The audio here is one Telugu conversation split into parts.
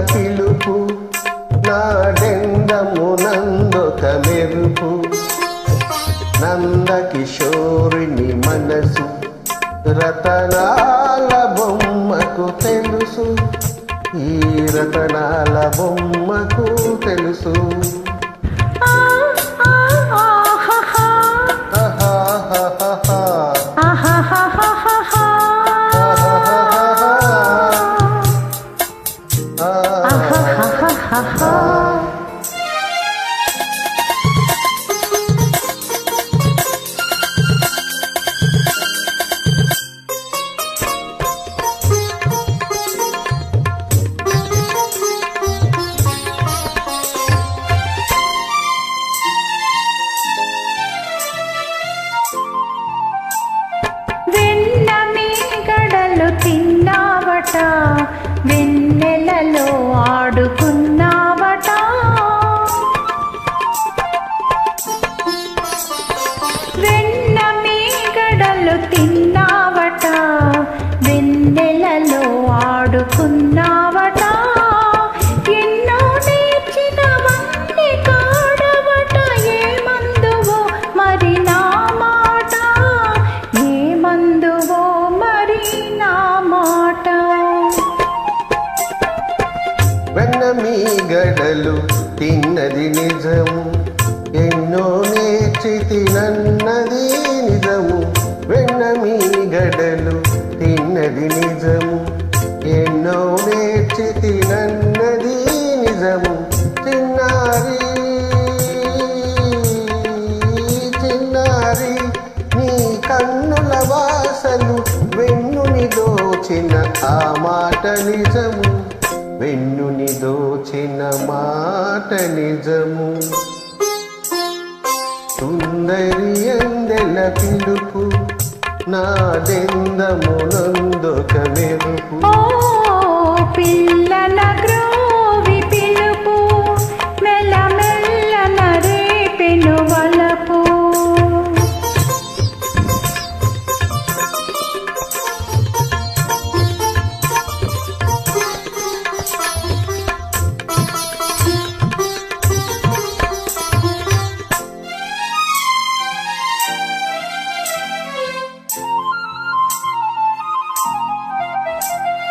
పిలుపు నాడెందమునందొక మెరుపు. నందకిషోరిని మనసు రతనాల బొమ్మకు తెలుసు. ఈ రతనాల బొమ్మకు తెలుసు. తిన్నావట వెన్నెలలో ఆడుకున్నావట తిన్నావట? వెన్నెలలో ఆడుకున్నావట? ఎన్నో నేర్చినవన్నీ కాడవట? ఏమందువో మరి నా మాట? ఏమందువో మరి నా మాట? వెన్న మీ గడలు తిన్నది నిజము. ఎన్నో నేర్చి తినన్నది వెన్న గడలు తిన్నది నిజము. ఎన్నో నేర్చి తినన్నది నిజము. చిన్నారి చిన్నారి నీ కన్నుల వాసలు వెన్నుని దోచిన ఆ మాట నిజము. వెన్నుని దోచిన మాట నిజము. సుందరి అందెల పిలుపు నాదెందమునందొక మెరుపు ఓ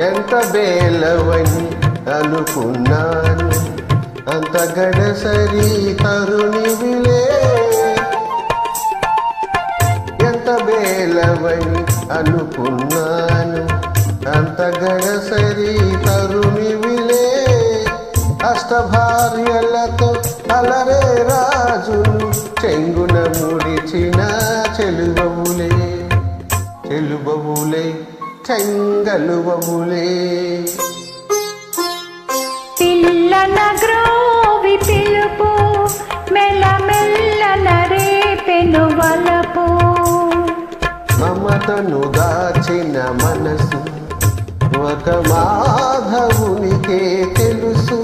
ఎంత బేలవని అనుకున్నాను అంత గడసరి తరుణివిలే ఎంత బేలవని అనుకున్నాను అంత గడసరి తరుణి విలే అష్టభార్యలతో అలరే రాజును చెంగున ముడిచిన చెలువవులే చెలువవులే చెంగలువవులే పిల్లల గ్రోవి పిలుపు మెల్ల మెల్లన రేపెను వలపు. మమతను దాచిన మనసు ఒక మాధవునికే తెలుసు.